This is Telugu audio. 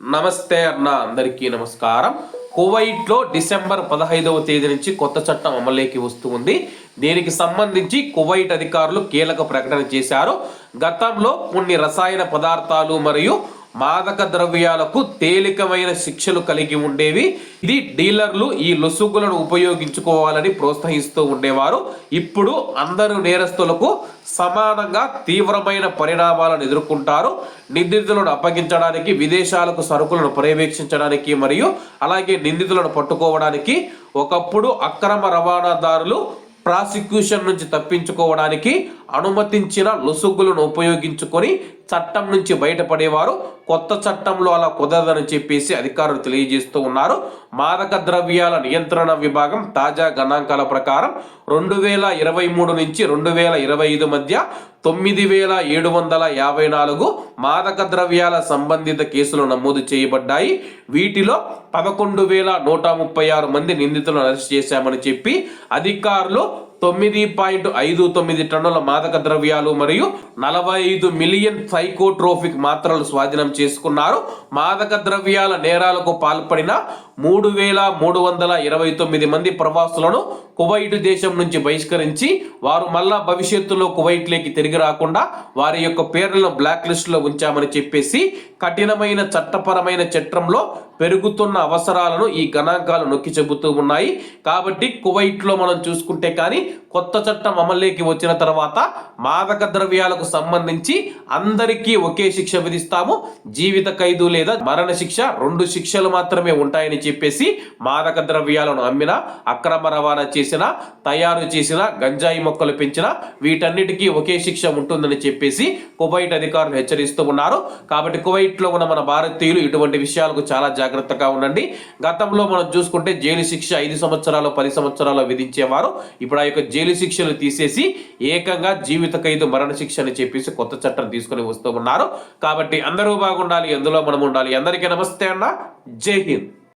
నమస్తే అన్న అందరికీ నమస్కారం. కువైట్లో డిసెంబర్ పదహైదవ తేదీ నుంచి కొత్త చట్టం అమలులోకి వస్తుంది. దీనికి సంబంధించి కువైట్ అధికారులు కీలక ప్రకటన చేశారు. గతంలో కొన్ని రసాయన పదార్థాలు మరియు మాదక ద్రవ్యాలకు తేలికమైన శిక్షలు కలిగి ఉండేవి. ఇది డీలర్లు ఈ లొసుగులను ఉపయోగించుకోవాలని ప్రోత్సహిస్తూ ఉండేవారు. ఇప్పుడు అందరు నేరస్తులకు సమానంగా తీవ్రమైన పరిణామాలను ఎదుర్కొంటారు. నిందితులను అప్పగించడానికి విదేశాలకు సరుకులను పర్యవేక్షించడానికి మరియు అలాగే నిందితులను పట్టుకోవడానికి ఒకప్పుడు అక్రమ రవాణాదారులు ప్రాసిక్యూషన్ నుంచి తప్పించుకోవడానికి అనుమతించిన లొసుగులను ఉపయోగించుకొని చట్టం నుంచి బయటపడేవారు కొత్త చట్టంలో అలా కుదరదని చెప్పేసి అధికారులు తెలియజేస్తూ ఉన్నారు. మాదక ద్రవ్యాల నియంత్రణ విభాగం తాజా గణాంకాల ప్రకారం రెండు వేల ఇరవై మూడు నుంచి రెండు వేల ఇరవై ఐదు మధ్య తొమ్మిది వేల ఏడు వందల యాభై నాలుగు మాదక ద్రవ్యాల సంబంధిత కేసులు నమోదు చేయబడ్డాయి. వీటిలో పదకొండు వేల నూట ముప్పై ఆరు మంది నిందితులను అరెస్ట్ చేశామని చెప్పి అధికారులు తొమ్మిది పాయింట్ ఐదు తొమ్మిది టన్నుల మాదక ద్రవ్యాలు మరియు నలభై ఐదు మిలియన్ సైకోట్రోఫిక్ మాత్రలు స్వాధీనం చేసుకున్నారు. మాదక ద్రవ్యాల నేరాలకు పాల్పడిన మూడు వేల మూడు వందల ఇరవై తొమ్మిది మంది ప్రవాసులను కువైట్ దేశం నుంచి బహిష్కరించి వారు మళ్ళా భవిష్యత్తులో కువైట్లోకి తిరిగి రాకుండా వారి యొక్క పేర్లను బ్లాక్ లిస్టులో ఉంచామని చెప్పేసి కఠినమైన చట్టపరమైన చట్టంలో పెరుగుతున్న అవసరాలను ఈ గణాంకాలు నొక్కి చెబుతూ ఉన్నాయి. కాబట్టి కువైట్లో మనం చూసుకుంటే కానీ కొత్త చట్టం అమల్లోకి వచ్చిన తర్వాత మాదక ద్రవ్యాలకు సంబంధించి అందరికీ ఒకే శిక్ష విధిస్తాము. జీవిత ఖైదు లేదా మరణ శిక్ష రెండు శిక్షలు మాత్రమే ఉంటాయని చెప్పేసి మాదక ద్రవ్యాలను అమ్మిన అక్రమ రవాణా చేసిన తయారు చేసిన గంజాయి మొక్కలు పెంచిన వీటన్నిటికీ ఒకే శిక్ష ఉంటుందని చెప్పేసి కువైట్ అధికారులు హెచ్చరిస్తూ ఉన్నారు. కాబట్టి కువైట్లో ఉన్న మన భారతీయులు ఇటువంటి విషయాలకు చాలా జాగ్రత్తగా ఉండండి. గతంలో మనం చూసుకుంటే జైలు శిక్ష ఐదు సంవత్సరాలు పది సంవత్సరాలు విధించేవారు. ఇప్పుడు ఆ యొక్క జైలు శిక్షలు తీసేసి ఏకంగా జీవిత ఖైదు మరణ శిక్ష అని చెప్పేసి కొత్త చట్టం తీసుకొని వస్తూ ఉన్నారు. కాబట్టి అందరూ బాగుండాలి ఎందులో మనం ఉండాలి. అందరికీ నమస్తే అన్న. జై హింద్.